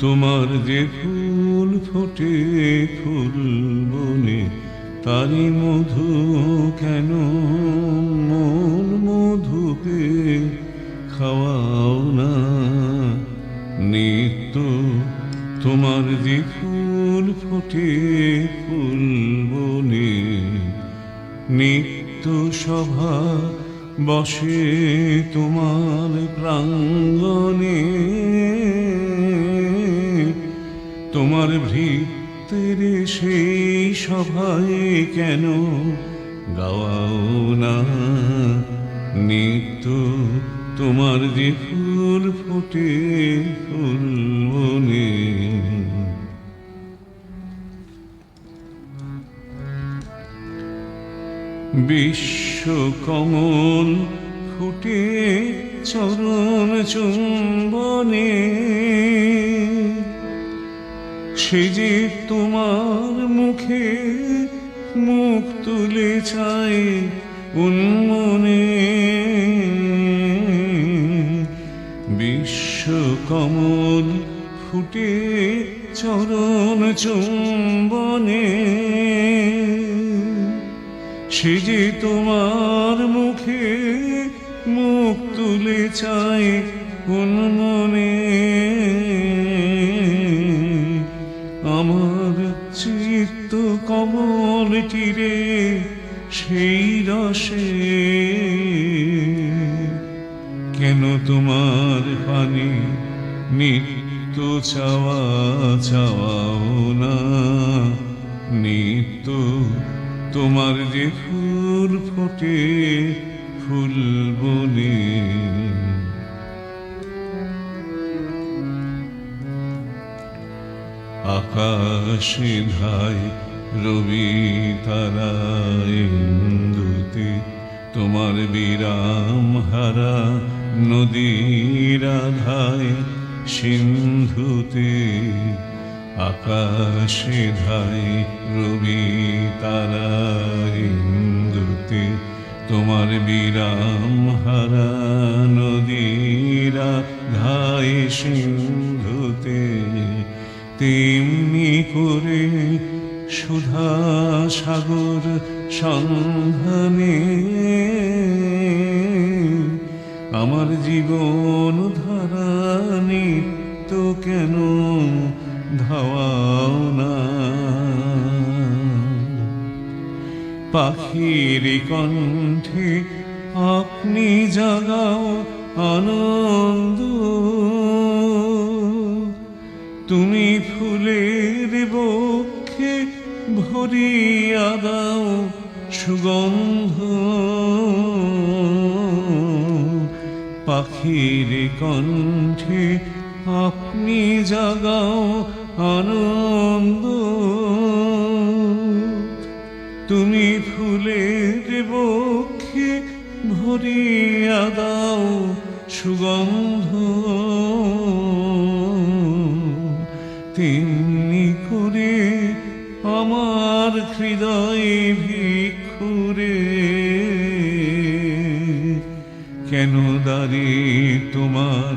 তোমার যে ফুল ফোটে ফুল বনে তারি মধু কেন মন মধুকে খাওয়াও না? নিত্য তোমার যে ফুল ফোটে ফুল বনে, নিত্য সভা বসে তোমার প্রাঙ্গণে। তোমার ভৃতের সেই সভায় কেন গাওয়াও না? নিত্য তোমার যে ফুল ফোটে ফুল বনে। বিশ্ব কমল ফুটে চরণ চুম্বনে। সে যে তোমার মুখে মুখ তুলে চায় উন্মনে। বিশ্বকমল ফুটে চরণ চুম্বনে। সে যে তোমার মুখে মুখ তুলে চায় মনে। আমার চিত্ত কমল তীরে সেই রসে। কেন তোমার পানি নিত্য চাওয়া চাওয়াও না? তোমার যে ফুল ফোটে ফুল বনে। আকাশে ধায় রবি তারায় তোমার বিরাম হারা নদীর আধায় সিন্ধুতে। আকাশে ধায় রবি তারায় ইন্দুতে তোমার বিরাম হারা নদীরা ধায় সিন্ধুতে। তেমনি করে সুধা সাগর সন্ধানে আমার জীবন পাখির কণ্ঠে আপনি জাগাও আনন্দ। তুমি ফুলের বক্ষে ভরিয়া দাও সুগন্ধ। পাখির কণ্ঠে আপনি জাগাও আনন্দ। তুমি ফুলের বক্ষে ভরিয়া দাও সুগন্ধ। তেমনি করে আমার হৃদয় ভিক্ষুরে, কেন দাঁড়িয়ে তোমার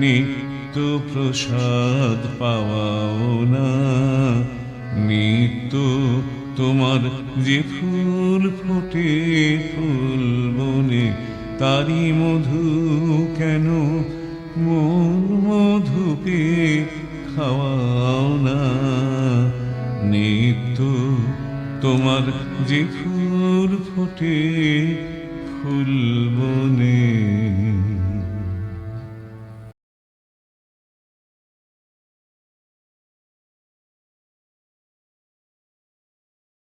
নিত্য প্রসাদ পাওয়াও না? তোমার যে ফুল ফোটে ফুল বনে তারি মধু কেন মন মধুকে খাওয়াও না? নিত্য তোমার যে ফুল ফোটে ফুল বনে।